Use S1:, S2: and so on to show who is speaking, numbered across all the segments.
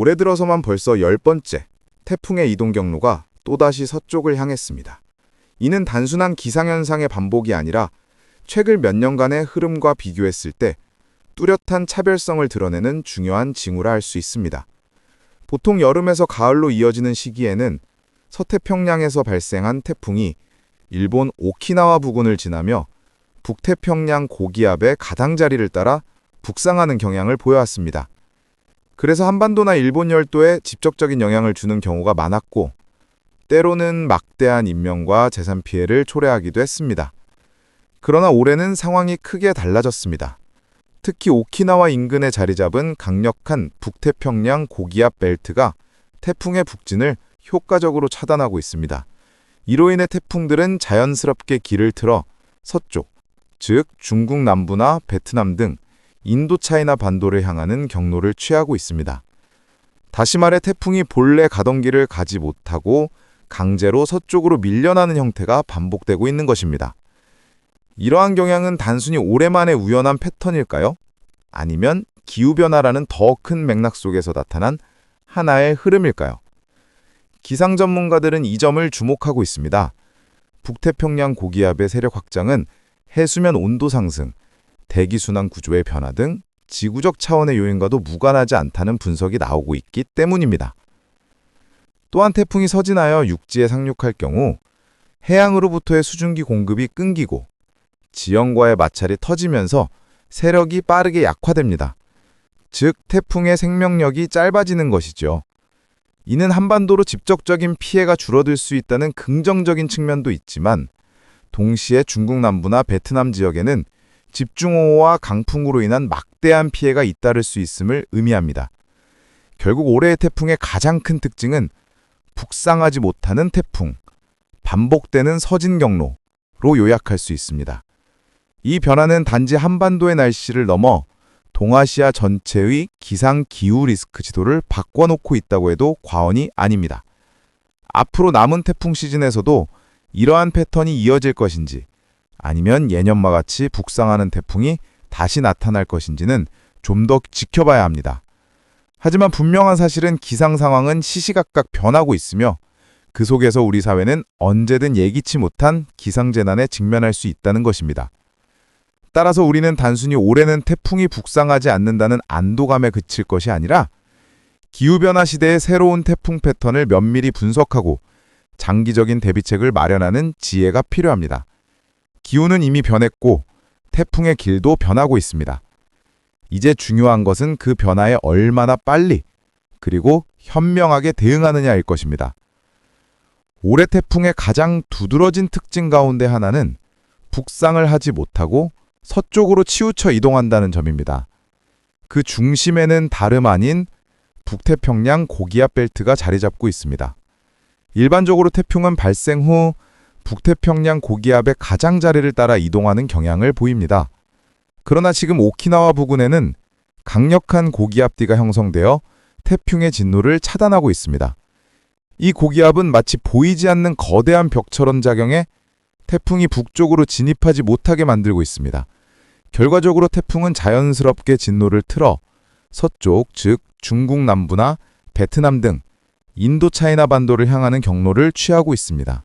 S1: 올해 들어서만 벌써 열 번째 태풍의 이동 경로가 또다시 서쪽을 향했습니다. 이는 단순한 기상현상의 반복이 아니라 최근 몇 년간의 흐름과 비교했을 때 뚜렷한 차별성을 드러내는 중요한 징후라 할 수 있습니다. 보통 여름에서 가을로 이어지는 시기에는 서태평양에서 발생한 태풍이 일본 오키나와 부근을 지나며 북태평양 고기압의 가장자리를 따라 북상하는 경향을 보여왔습니다. 그래서 한반도나 일본 열도에 직접적인 영향을 주는 경우가 많았고 때로는 막대한 인명과 재산 피해를 초래하기도 했습니다. 그러나 올해는 상황이 크게 달라졌습니다. 특히 오키나와 인근에 자리 잡은 강력한 북태평양 고기압 벨트가 태풍의 북진을 효과적으로 차단하고 있습니다. 이로 인해 태풍들은 자연스럽게 길을 틀어 서쪽, 즉 중국 남부나 베트남 등 인도차이나 반도를 향하는 경로를 취하고 있습니다. 다시 말해 태풍이 본래 가던 길을 가지 못하고 강제로 서쪽으로 밀려나는 형태가 반복되고 있는 것입니다. 이러한 경향은 단순히 오랜만의 우연한 패턴일까요? 아니면 기후변화라는 더 큰 맥락 속에서 나타난 하나의 흐름일까요? 기상 전문가들은 이 점을 주목하고 있습니다. 북태평양 고기압의 세력 확장은 해수면 온도 상승, 대기순환 구조의 변화 등 지구적 차원의 요인과도 무관하지 않다는 분석이 나오고 있기 때문입니다. 또한 태풍이 서진하여 육지에 상륙할 경우 해양으로부터의 수증기 공급이 끊기고 지형과의 마찰이 터지면서 세력이 빠르게 약화됩니다. 즉, 태풍의 생명력이 짧아지는 것이죠. 이는 한반도로 직접적인 피해가 줄어들 수 있다는 긍정적인 측면도 있지만 동시에 중국 남부나 베트남 지역에는 집중호우와 강풍으로 인한 막대한 피해가 잇따를 수 있음을 의미합니다. 결국 올해의 태풍의 가장 큰 특징은 북상하지 못하는 태풍, 반복되는 서진 경로로 요약할 수 있습니다. 이 변화는 단지 한반도의 날씨를 넘어 동아시아 전체의 기상 기후 리스크 지도를 바꿔놓고 있다고 해도 과언이 아닙니다. 앞으로 남은 태풍 시즌에서도 이러한 패턴이 이어질 것인지 아니면 예년과 같이 북상하는 태풍이 다시 나타날 것인지는 좀 더 지켜봐야 합니다. 하지만 분명한 사실은 기상 상황은 시시각각 변하고 있으며 그 속에서 우리 사회는 언제든 예기치 못한 기상재난에 직면할 수 있다는 것입니다. 따라서 우리는 단순히 올해는 태풍이 북상하지 않는다는 안도감에 그칠 것이 아니라 기후변화 시대의 새로운 태풍 패턴을 면밀히 분석하고 장기적인 대비책을 마련하는 지혜가 필요합니다. 기후는 이미 변했고 태풍의 길도 변하고 있습니다. 이제 중요한 것은 그 변화에 얼마나 빨리 그리고 현명하게 대응하느냐일 것입니다. 올해 태풍의 가장 두드러진 특징 가운데 하나는 북상을 하지 못하고 서쪽으로 치우쳐 이동한다는 점입니다. 그 중심에는 다름 아닌 북태평양 고기압 벨트가 자리 잡고 있습니다. 일반적으로 태풍은 발생 후 북태평양 고기압의 가장자리를 따라 이동하는 경향을 보입니다. 그러나 지금 오키나와 부근에는 강력한 고기압뒤가 형성되어 태풍의 진로를 차단하고 있습니다. 이 고기압은 마치 보이지 않는 거대한 벽처럼 작용해 태풍이 북쪽으로 진입하지 못하게 만들고 있습니다. 결과적으로 태풍은 자연스럽게 진로를 틀어 서쪽, 즉 중국 남부나 베트남 등 인도 차이나 반도를 향하는 경로를 취하고 있습니다.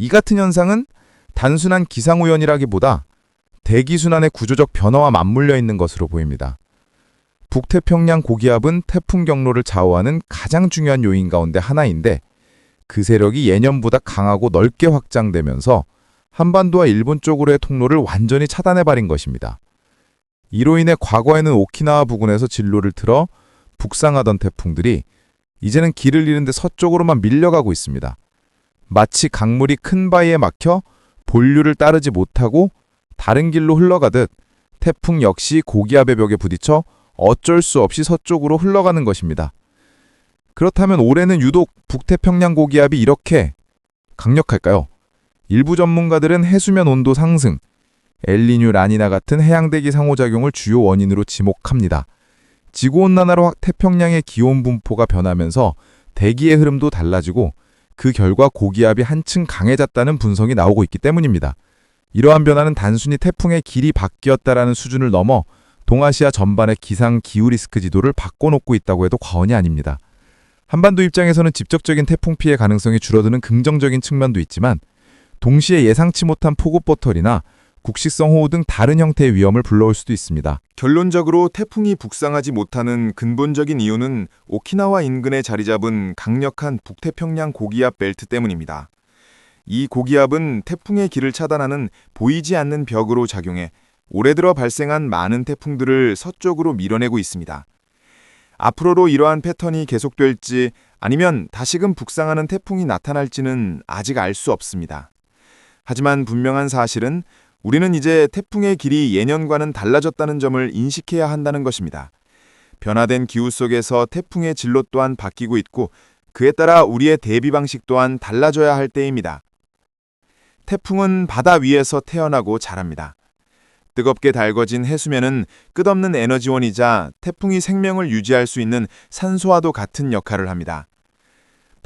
S1: 이 같은 현상은 단순한 기상우연이라기보다 대기순환의 구조적 변화와 맞물려 있는 것으로 보입니다. 북태평양 고기압은 태풍 경로를 좌우하는 가장 중요한 요인 가운데 하나인데 그 세력이 예년보다 강하고 넓게 확장되면서 한반도와 일본 쪽으로의 통로를 완전히 차단해버린 것입니다. 이로 인해 과거에는 오키나와 부근에서 진로를 틀어 북상하던 태풍들이 이제는 길을 잃은 데 서쪽으로만 밀려가고 있습니다. 마치 강물이 큰 바위에 막혀 본류를 따르지 못하고 다른 길로 흘러가듯 태풍 역시 고기압의 벽에 부딪혀 어쩔 수 없이 서쪽으로 흘러가는 것입니다. 그렇다면 올해는 유독 북태평양 고기압이 이렇게 강력할까요? 일부 전문가들은 해수면 온도 상승, 엘리뉴 라니나 같은 해양대기 상호작용을 주요 원인으로 지목합니다. 지구온난화로 태평양의 기온 분포가 변하면서 대기의 흐름도 달라지고 그 결과 고기압이 한층 강해졌다는 분석이 나오고 있기 때문입니다. 이러한 변화는 단순히 태풍의 길이 바뀌었다라는 수준을 넘어 동아시아 전반의 기상 기후 리스크 지도를 바꿔놓고 있다고 해도 과언이 아닙니다. 한반도 입장에서는 직접적인 태풍 피해 가능성이 줄어드는 긍정적인 측면도 있지만 동시에 예상치 못한 폭우 버터리나 국식성 호우 등 다른 형태의 위험을 불러올 수도 있습니다.
S2: 결론적으로 태풍이 북상하지 못하는 근본적인 이유는 오키나와 인근에 자리 잡은 강력한 북태평양 고기압 벨트 때문입니다. 이 고기압은 태풍의 길을 차단하는 보이지 않는 벽으로 작용해 올해 들어 발생한 많은 태풍들을 서쪽으로 밀어내고 있습니다. 앞으로도 이러한 패턴이 계속될지 아니면 다시금 북상하는 태풍이 나타날지는 아직 알 수 없습니다. 하지만 분명한 사실은 우리는 이제 태풍의 길이 예년과는 달라졌다는 점을 인식해야 한다는 것입니다. 변화된 기후 속에서 태풍의 진로 또한 바뀌고 있고 그에 따라 우리의 대비 방식 또한 달라져야 할 때입니다. 태풍은 바다 위에서 태어나고 자랍니다. 뜨겁게 달궈진 해수면은 끝없는 에너지원이자 태풍이 생명을 유지할 수 있는 산소와도 같은 역할을 합니다.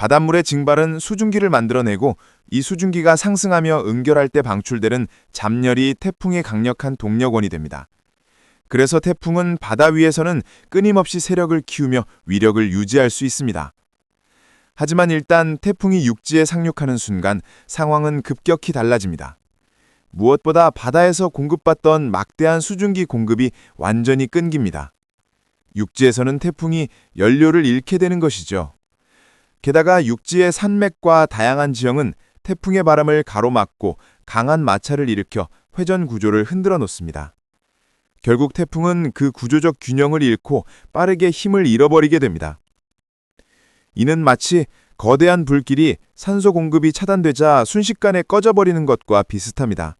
S2: 바닷물의 증발은 수증기를 만들어내고 이 수증기가 상승하며 응결할 때 방출되는 잡열이 태풍의 강력한 동력원이 됩니다. 그래서 태풍은 바다 위에서는 끊임없이 세력을 키우며 위력을 유지할 수 있습니다. 하지만 일단 태풍이 육지에 상륙하는 순간 상황은 급격히 달라집니다. 무엇보다 바다에서 공급받던 막대한 수증기 공급이 완전히 끊깁니다. 육지에서는 태풍이 연료를 잃게 되는 것이죠. 게다가 육지의 산맥과 다양한 지형은 태풍의 바람을 가로막고 강한 마찰을 일으켜 회전 구조를 흔들어 놓습니다. 결국 태풍은 그 구조적 균형을 잃고 빠르게 힘을 잃어버리게 됩니다. 이는 마치 거대한 불길이 산소 공급이 차단되자 순식간에 꺼져버리는 것과 비슷합니다.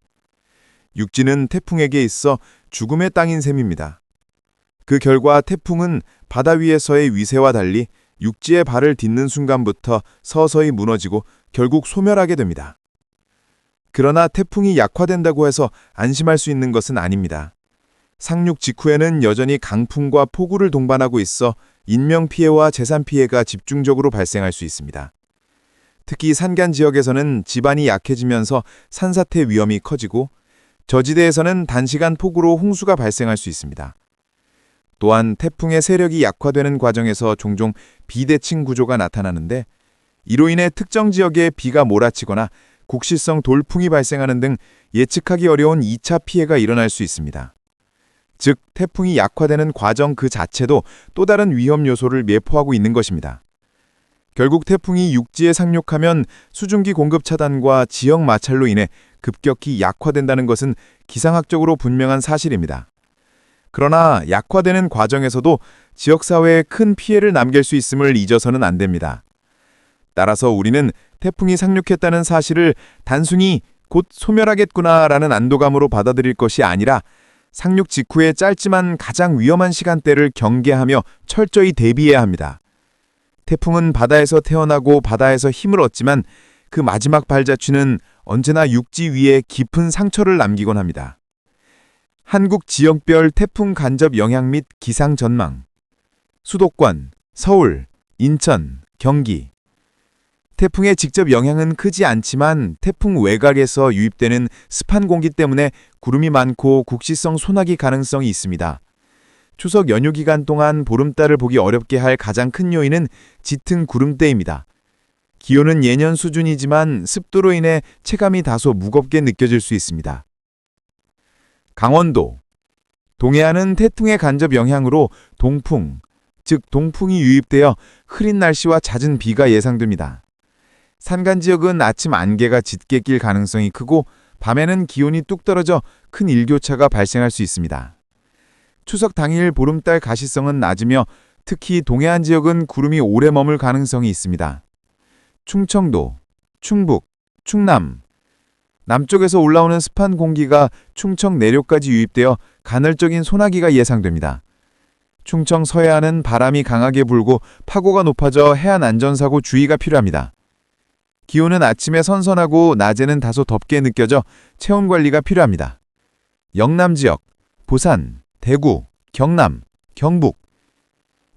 S2: 육지는 태풍에게 있어 죽음의 땅인 셈입니다. 그 결과 태풍은 바다 위에서의 위세와 달리 육지에 발을 딛는 순간부터 서서히 무너지고 결국 소멸하게 됩니다. 그러나 태풍이 약화된다고 해서 안심할 수 있는 것은 아닙니다. 상륙 직후에는 여전히 강풍과 폭우를 동반하고 있어 인명피해와 재산피해가 집중적으로 발생할 수 있습니다. 특히 산간 지역에서는 지반이 약해지면서 산사태 위험이 커지고 저지대에서는 단시간 폭우로 홍수가 발생할 수 있습니다. 또한 태풍의 세력이 약화되는 과정에서 종종 비대칭 구조가 나타나는데 이로 인해 특정 지역에 비가 몰아치거나 국시성 돌풍이 발생하는 등 예측하기 어려운 2차 피해가 일어날 수 있습니다. 즉, 태풍이 약화되는 과정 그 자체도 또 다른 위험 요소를 내포하고 있는 것입니다. 결국 태풍이 육지에 상륙하면 수증기 공급 차단과 지역 마찰로 인해 급격히 약화된다는 것은 기상학적으로 분명한 사실입니다. 그러나 약화되는 과정에서도 지역사회에 큰 피해를 남길 수 있음을 잊어서는 안 됩니다. 따라서 우리는 태풍이 상륙했다는 사실을 단순히 곧 소멸하겠구나라는 안도감으로 받아들일 것이 아니라 상륙 직후의 짧지만 가장 위험한 시간대를 경계하며 철저히 대비해야 합니다. 태풍은 바다에서 태어나고 바다에서 힘을 얻지만 그 마지막 발자취는 언제나 육지 위에 깊은 상처를 남기곤 합니다. 한국 지역별 태풍 간접 영향 및 기상 전망 수도권, 서울, 인천, 경기 태풍의 직접 영향은 크지 않지만 태풍 외곽에서 유입되는 습한 공기 때문에 구름이 많고 국시성 소나기 가능성이 있습니다. 추석 연휴 기간 동안 보름달을 보기 어렵게 할 가장 큰 요인은 짙은 구름대입니다. 기온은 예년 수준이지만 습도로 인해 체감이 다소 무겁게 느껴질 수 있습니다. 강원도 동해안은 태풍의 간접 영향으로 동풍, 즉 동풍이 유입되어 흐린 날씨와 잦은 비가 예상됩니다. 산간 지역은 아침 안개가 짙게 낄 가능성이 크고 밤에는 기온이 뚝 떨어져 큰 일교차가 발생할 수 있습니다. 추석 당일 보름달 가시성은 낮으며 특히 동해안 지역은 구름이 오래 머물 가능성이 있습니다. 충청도, 충북, 충남, 남쪽에서 올라오는 습한 공기가 충청 내륙까지 유입되어 간헐적인 소나기가 예상됩니다. 충청 서해안은 바람이 강하게 불고 파고가 높아져 해안 안전사고 주의가 필요합니다. 기온은 아침에 선선하고 낮에는 다소 덥게 느껴져 체온 관리가 필요합니다. 영남 지역, 부산, 대구, 경남, 경북.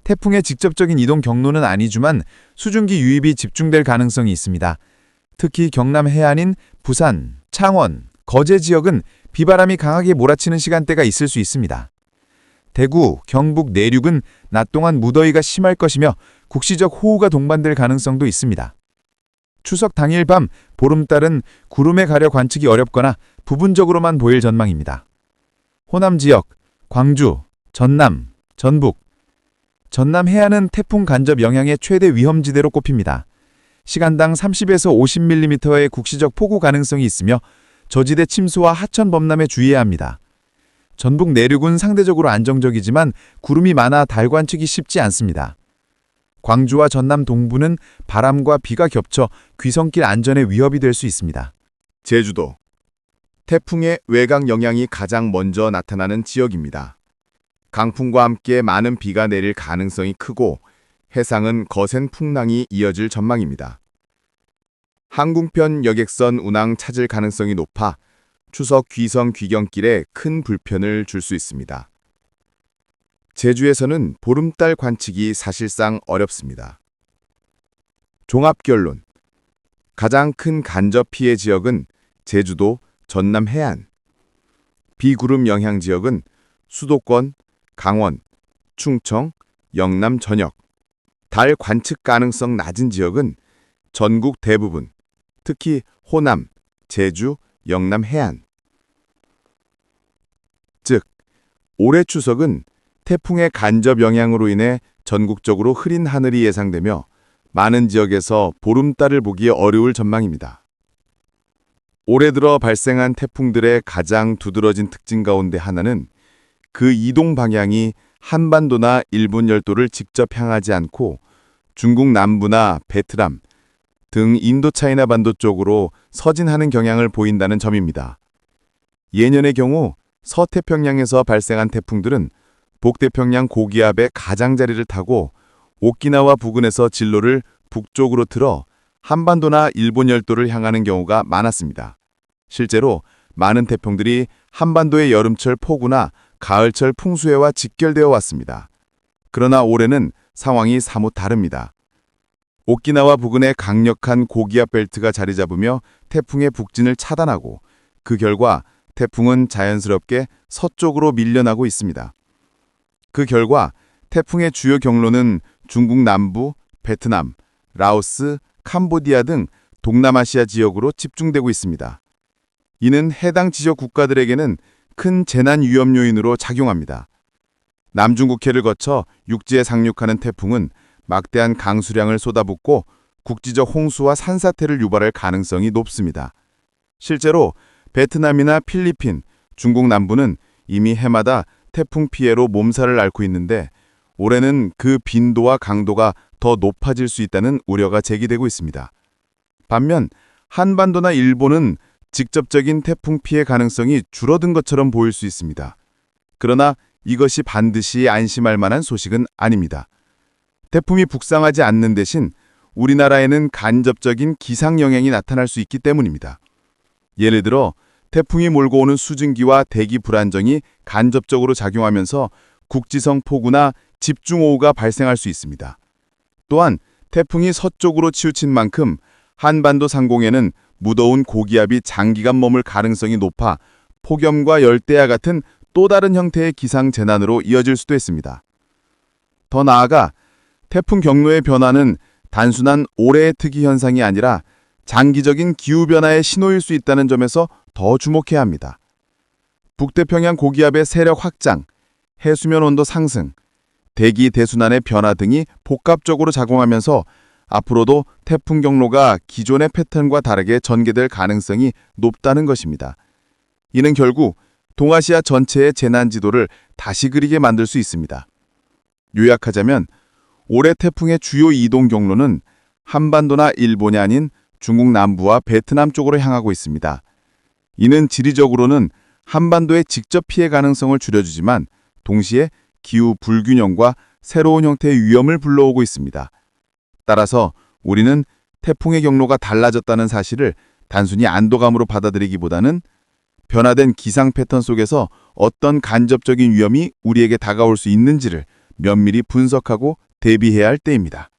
S2: 태풍의 직접적인 이동 경로는 아니지만 수증기 유입이 집중될 가능성이 있습니다. 특히 경남 해안인 부산, 창원, 거제 지역은 비바람이 강하게 몰아치는 시간대가 있을 수 있습니다.
S1: 대구, 경북 내륙은 낮 동안 무더위가 심할 것이며 국시적 호우가 동반될 가능성도 있습니다. 추석 당일 밤 보름달은 구름에 가려 관측이 어렵거나 부분적으로만 보일 전망입니다. 호남 지역, 광주, 전남, 전북, 전남 해안은 태풍 간접 영향의 최대 위험지대로 꼽힙니다. 시간당 30에서 50mm의 국시적 폭우 가능성이 있으며 저지대 침수와 하천 범람에 주의해야 합니다. 전북 내륙은 상대적으로 안정적이지만 구름이 많아 달 관측이 쉽지 않습니다. 광주와 전남 동부는 바람과 비가 겹쳐 귀성길 안전에 위협이 될 수 있습니다.
S2: 제주도. 태풍의 외곽 영향이 가장 먼저 나타나는 지역입니다. 강풍과 함께 많은 비가 내릴 가능성이 크고 해상은 거센 풍랑이 이어질 전망입니다. 항공편 여객선 운항 찾을 가능성이 높아 추석 귀성 귀경길에 큰 불편을 줄 수 있습니다. 제주에서는 보름달 관측이 사실상 어렵습니다. 종합 결론. 가장 큰 간접 피해 지역은 제주도, 전남 해안. 비구름 영향 지역은 수도권, 강원, 충청, 영남 전역. 달 관측 가능성 낮은 지역은 전국 대부분, 특히 호남, 제주, 영남 해안. 즉, 올해 추석은 태풍의 간접 영향으로 인해 전국적으로 흐린 하늘이 예상되며 많은 지역에서 보름달을 보기 어려울 전망입니다. 올해 들어 발생한 태풍들의 가장 두드러진 특징 가운데 하나는 그 이동 방향이 한반도나 일본 열도를 직접 향하지 않고 중국 남부나 베트남 등 인도차이나 반도 쪽으로 서진하는 경향을 보인다는 점입니다. 예년의 경우 서태평양에서 발생한 태풍들은 북태평양 고기압의 가장자리를 타고 오키나와 부근에서 진로를 북쪽으로 틀어 한반도나 일본 열도를 향하는 경우가 많았습니다. 실제로 많은 태풍들이 한반도의 여름철 폭우나 가을철 풍수해와 직결되어 왔습니다. 그러나 올해는 상황이 사뭇 다릅니다. 오키나와 부근에 강력한 고기압 벨트가 자리 잡으며 태풍의 북진을 차단하고 그 결과 태풍은 자연스럽게 서쪽으로 밀려나고 있습니다. 그 결과 태풍의 주요 경로는 중국 남부, 베트남, 라오스, 캄보디아 등 동남아시아 지역으로 집중되고 있습니다. 이는 해당 지역 국가들에게는 큰 재난 위험 요인으로 작용합니다. 남중국해를 거쳐 육지에 상륙하는 태풍은 막대한 강수량을 쏟아붓고 국지적 홍수와 산사태를 유발할 가능성이 높습니다. 실제로 베트남이나 필리핀, 중국 남부는 이미 해마다 태풍 피해로 몸살을 앓고 있는데 올해는 그 빈도와 강도가 더 높아질 수 있다는 우려가 제기되고 있습니다. 반면 한반도나 일본은 직접적인 태풍 피해 가능성이 줄어든 것처럼 보일 수 있습니다. 그러나 이것이 반드시 안심할 만한 소식은 아닙니다. 태풍이 북상하지 않는 대신 우리나라에는 간접적인 기상 영향이 나타날 수 있기 때문입니다. 예를 들어 태풍이 몰고 오는 수증기와 대기 불안정이 간접적으로 작용하면서 국지성 폭우나 집중호우가 발생할 수 있습니다. 또한 태풍이 서쪽으로 치우친 만큼 한반도 상공에는 무더운 고기압이 장기간 머물 가능성이 높아 폭염과 열대야 같은 또 다른 형태의 기상 재난으로 이어질 수도 있습니다. 더 나아가 태풍 경로의 변화는 단순한 올해의 특이 현상이 아니라 장기적인 기후변화의 신호일 수 있다는 점에서 더 주목해야 합니다. 북태평양 고기압의 세력 확장, 해수면 온도 상승, 대기 대순환의 변화 등이 복합적으로 작용하면서 앞으로도 태풍 경로가 기존의 패턴과 다르게 전개될 가능성이 높다는 것입니다. 이는 결국 동아시아 전체의 재난 지도를 다시 그리게 만들 수 있습니다. 요약하자면 올해 태풍의 주요 이동 경로는 한반도나 일본이 아닌 중국 남부와 베트남 쪽으로 향하고 있습니다. 이는 지리적으로는 한반도의 직접 피해 가능성을 줄여주지만 동시에 기후 불균형과 새로운 형태의 위험을 불러오고 있습니다. 따라서 우리는 태풍의 경로가 달라졌다는 사실을 단순히 안도감으로 받아들이기보다는 변화된 기상 패턴 속에서 어떤 간접적인 위험이 우리에게 다가올 수 있는지를 면밀히 분석하고 대비해야 할 때입니다.